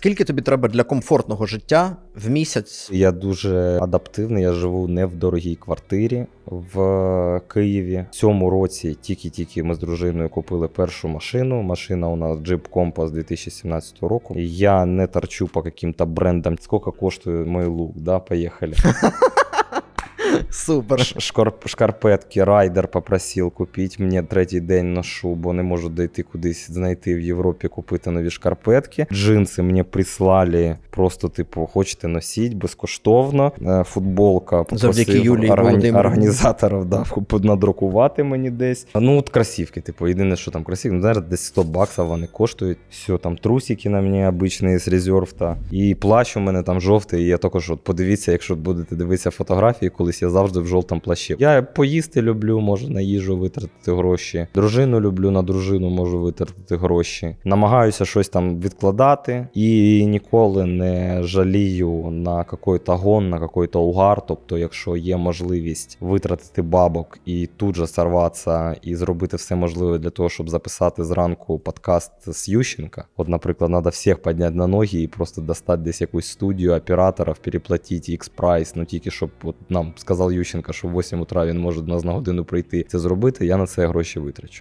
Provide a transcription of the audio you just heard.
Скільки тобі треба для комфортного життя в місяць? Я дуже адаптивний. Я живу не в дорогій квартирі в Києві. В цьому році тільки-тільки ми з дружиною купили першу машину. Машина у нас Jeep Compass 2017 року. Я не торчу по яким-то брендам. Скільки коштує мій лук? Да, поїхали. Супер. Шкарп, шкарпетки райдер попросив купити. Мені третій день ношу, бо не можу дойти кудись знайти в Європі купити нові шкарпетки. Джинси мені прислали просто, типу, хочете носіть безкоштовно. Е, Футболка попросив Юлії органі- організаторів да, надрукувати мені десь. Ну, от кросівки, типу, єдине, що там кросівки, ну, зараз десь 100 баксів вони коштують. Все, там трусики на мені обичні з резерв. Та. І плащ у мене там жовтий. І я також от подивіться, якщо будете дивитися фотографії, колись я завжди в жовтому плащі. Я поїсти люблю, можу на їжу витратити гроші. Дружину люблю, на дружину можу витратити гроші. Намагаюся щось там відкладати і ніколи не жалію на якийсь гон, на якийсь угар. Тобто, якщо є можливість витратити бабок і тут же сорватися і зробити все можливе для того, щоб записати зранку подкаст з Ющенка. От, наприклад, треба всіх підняти на ноги і просто достати десь якусь студію операторів, переплатити X прайс, ну тільки щоб от нам сказав Ющенка, що в 8 утра він може до нас на годину прийти це зробити. Я на це гроші витрачу.